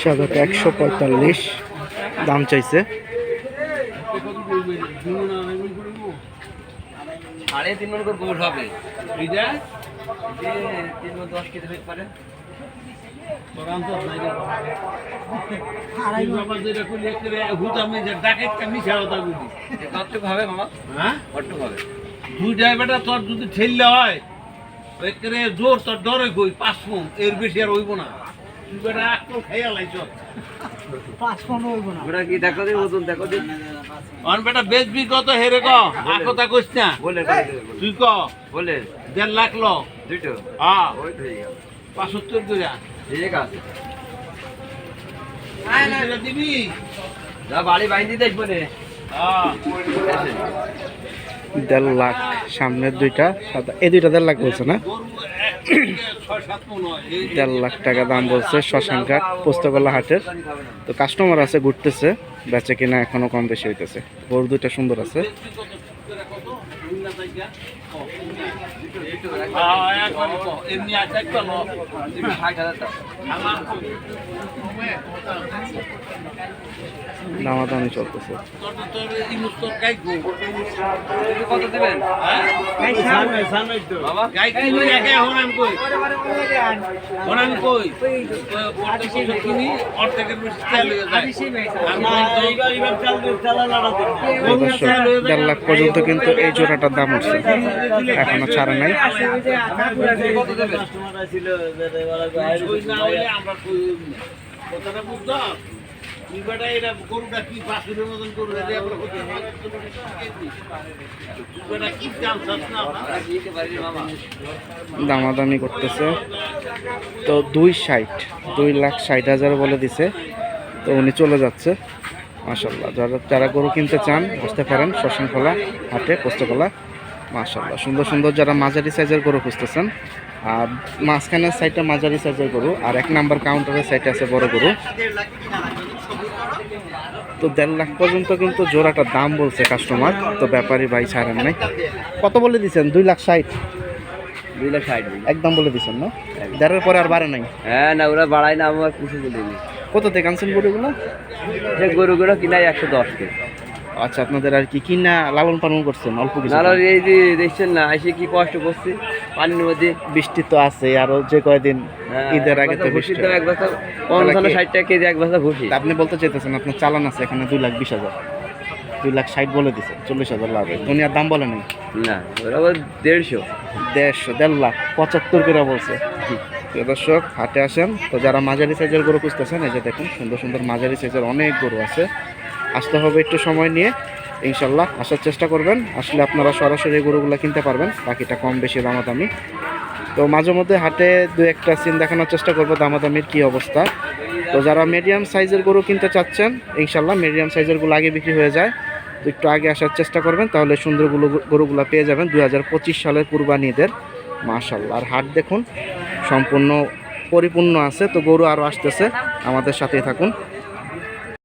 সাদাটা একশো পঁয়তাল্লিশ দাম চাইছে। সাড়ে তিন মন করে গোল হবে। তিন মন দশ কেজি হতে পারে এ কতটুকু হবে মামা? কতটুকু হবে দুই ড্রাইভারটা তোর যদি ঠেললে হয় একেবারে জোর তোর ডরে কই পাঁচ ফোন এর বেশি আর হইব না। তুই বেটা আকল খাইয়া লাইছ ওটা কি দেখো দিন ওজন দেখো দিন অন বেটা বেচবি কত হেরে ক আকতা কইস না। বলে। তুই ক বলে। দেড় লাখ ল। দুইটো? হ্যাঁ। ওই তো পাঁচাত্তর করে। ঠিক আছে। দিবি? যা বাড়ি বাইন্দি দেখব হ্যাঁ। দেড় লাখ, সামনের দুইটা সাদা এই দুইটা দেড় লাখ বলছে না? দেড় লাখ টাকা দাম বলছে শ্মশানঘাট পোস্তগোলা হাটের। তো কাস্টমার আছে, ঘুরতেছে, বেচে কিনা এখনও কম বেশি হইতেছে। গরু দুইটা সুন্দর আছে। এমনি দামাদামি চলতেছে কত দেড় লাখ পর্যন্ত কিন্তু এই জোড়াটার দাম উঠছে এখনও ছাড়া নাই আমরা বুঝছ? দামাদামি করতেছে। তো দুই ষাট, দুই লাখ ষাট হাজার বলে দিছে। তো উনি চলে যাচ্ছে। মাশাল্লাহ যারা যারা গরু কিনতে চান বসতে পারেন শ্মশানখোলা হাটে পোস্তকলা মাশাল্লাহ সুন্দর সুন্দর যারা মাঝারি সাইজের গরু খুঁজতেছেন। আর মাঝখানের সাইডটা মাঝারি সাইজের গরু, আর এক নাম্বার কাউন্টারের সাইডে আছে বড় গরু। তো দেড় লাখ পর্যন্ত কিন্তু জোড়াটার দাম বলছে কাস্টমার তো ব্যাপারী ভাই ছাড়েন নাই। কত বলে দিচ্ছেন দুই লাখ ষাট। দুই লাখ ষাট একদম বলে দিচ্ছেন না? দেড়ের পরে আর বাড়ে নাই? হ্যাঁ না ওরা বাড়ায় না আমার কিছু বলিনি কত থেকে আনছেন গরুগুলো? যে গরুগুলো কিনাই একশো দশ কে আচ্ছা আপনাদের আর কি কিনা লালন পালন করছেন? অল্প কিছু এই যে দেখছেন না এসে কি কষ্ট করছি? বৃষ্টি তো আছে আরও যে কয়দিন হ্যাঁ, ঈদের আগে তো বৃষ্টি এক বস্তা পঞ্চান্ন? ষাট টাকা কেজি এক বস্তা ভুসি আপনি বলতে চাইতেছেন আপনার চালান আছে এখানে দুই লাখ বিশ হাজার। দুই লাখ ষাট বলে দিছে চল্লিশ হাজার লাভ। হয় দুনিয়ার দাম বলে নাই? না দেড়শো। দেড়শো দেড় লাখ পঁচাত্তর করে বলছে। প্রিয় দর্শক হাটে আসেন তো যারা মাঝারি সাইজের গরু খুঁজতেছেন এই যে দেখুন সুন্দর সুন্দর মাঝারি সাইজের অনেক গরু আছে। আসতে হবে একটু সময় নিয়ে। ইনশাল্লাহ আসার চেষ্টা করবেন। আসলে আপনারা সরাসরি গরুগুলো কিনতে পারবেন, বাকিটা কম বেশি দামাদামি। তো মাঝে মধ্যে হাটে দু একটা সিন দেখানোর চেষ্টা করব, দামাদামির কী অবস্থা। তো যারা মিডিয়াম সাইজের গরু কিনতে চাচ্ছেন, ইনশাল্লাহ মিডিয়াম সাইজের সাইজেরগুলো আগে বিক্রি হয়ে যায়। তো একটু আগে আসার চেষ্টা করবেন, তাহলে সুন্দরগুলো গরুগুলো পেয়ে যাবেন দু হাজার পঁচিশ সালের কুরবানিদের। মাশাল্লাহ, আর হাট দেখুন, সম্পূর্ণ পরিপূর্ণ আছে, তো গরু আরও আসতেছে। আমাদের সাথেই থাকুন।